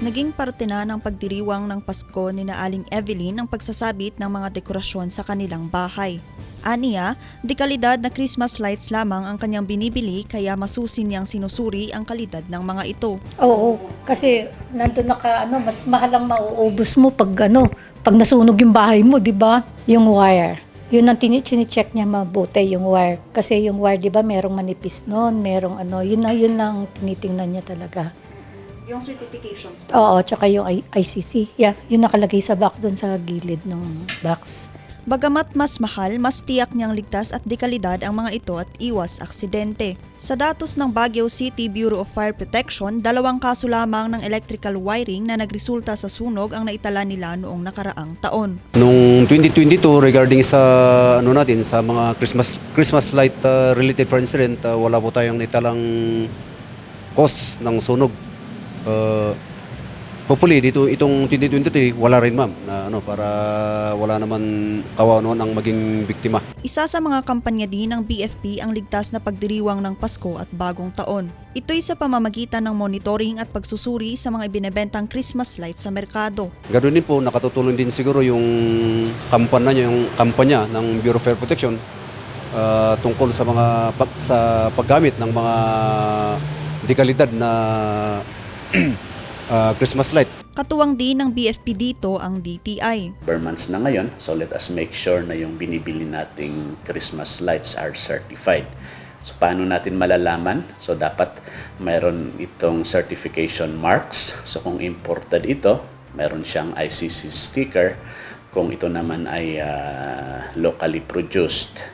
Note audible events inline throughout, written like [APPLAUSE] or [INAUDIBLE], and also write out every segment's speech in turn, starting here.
Naging parte na ng pagdiriwang ng Pasko ni na Aling Evelyn ang pagsasabit ng mga dekorasyon sa kanilang bahay. Aniya, di kalidad na Christmas lights lamang ang kanyang binibili kaya masusin niyang sinusuri ang kalidad ng mga ito. Oo, kasi nandun na ka, ano, mas mahalang mauubos mo pag, ano, pag nasunog yung bahay mo, di ba? Yung wire. Yun ang tini check niya mabuti, yung wire. Kasi yung wire, di ba, merong manipis noon, merong ano, yun na, yun ang tinitingnan niya talaga. Yung certifications Oo, tsaka yung I- ICC. Yeah, yun nakalagay sa back doon sa gilid ng box. Bagamat mas mahal, mas tiyak niyang ligtas at dekalidad ang mga ito at iwas aksidente. Sa datos ng Baguio City Bureau of Fire Protection, dalawang kaso lamang ng electrical wiring na nagresulta sa sunog ang naitala nila noong nakaraang taon. Nung 2022 regarding sa ano natin sa mga Christmas Christmas light uh, related for incident uh, wala po tayong nitalang cause ng sunog. Uh, hopefully dito itong 2023 wala rin ma'am na ano para wala naman kawawa noon ang maging biktima. Isa sa mga kampanya din ng BFP ang ligtas na pagdiriwang ng Pasko at Bagong Taon. Ito'y sa pamamagitan ng monitoring at pagsusuri sa mga ibinebentang Christmas lights sa merkado. Ganoon din po nakatutulong din siguro yung kampanya yung kampanya ng Bureau of Fire Protection uh, tungkol sa mga pag, sa paggamit ng mga dekalidad na uh, [CLEARS THROAT] Christmas light. Katuwang din ng BFP dito ang DTI. per months na ngayon. So let us make sure na yung binibili nating Christmas lights are certified. So paano natin malalaman? So dapat mayroon itong certification marks. So kung imported ito, mayroon siyang ICC sticker. Kung ito naman ay ah, locally produced,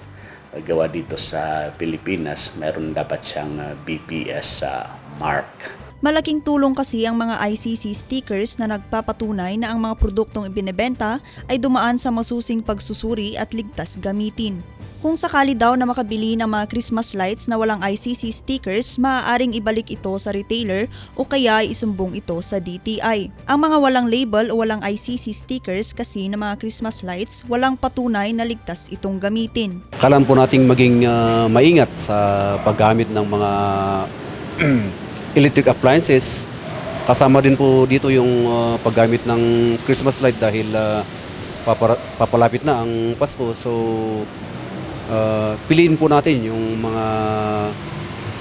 ah, gawa dito sa Pilipinas, mayroon dapat siyang BPS sa mark. Malaking tulong kasi ang mga ICC stickers na nagpapatunay na ang mga produktong ibinebenta ay dumaan sa masusing pagsusuri at ligtas gamitin. Kung sakali daw na makabili ng mga Christmas lights na walang ICC stickers, maaaring ibalik ito sa retailer o kaya isumbong ito sa DTI. Ang mga walang label o walang ICC stickers kasi ng mga Christmas lights, walang patunay na ligtas itong gamitin. Kailangan po nating maging ah, maingat sa paggamit ng mga electric appliances. Kasama din po dito yung ah, paggamit ng Christmas light dahil ah, papara- papalapit na ang Pasko. So ah, piliin po natin yung mga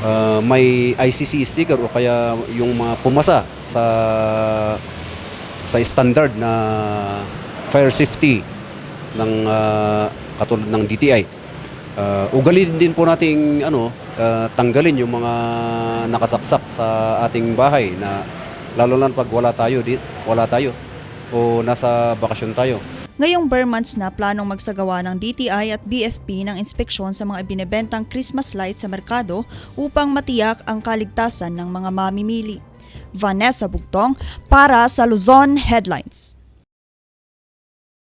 ah, may ICC sticker o kaya yung mga pumasa sa sa standard na fire safety ng ah, katulad ng DTI. Uh, ugalin din po nating ano, ah, tanggalin yung mga nakasaksak sa ating bahay na lalo lang pag wala tayo, di, wala tayo o nasa bakasyon tayo. Ngayong bare months na planong magsagawa ng DTI at BFP ng inspeksyon sa mga ibinebentang Christmas lights sa merkado upang matiyak ang kaligtasan ng mga mamimili. Vanessa Bugtong para sa Luzon Headlines.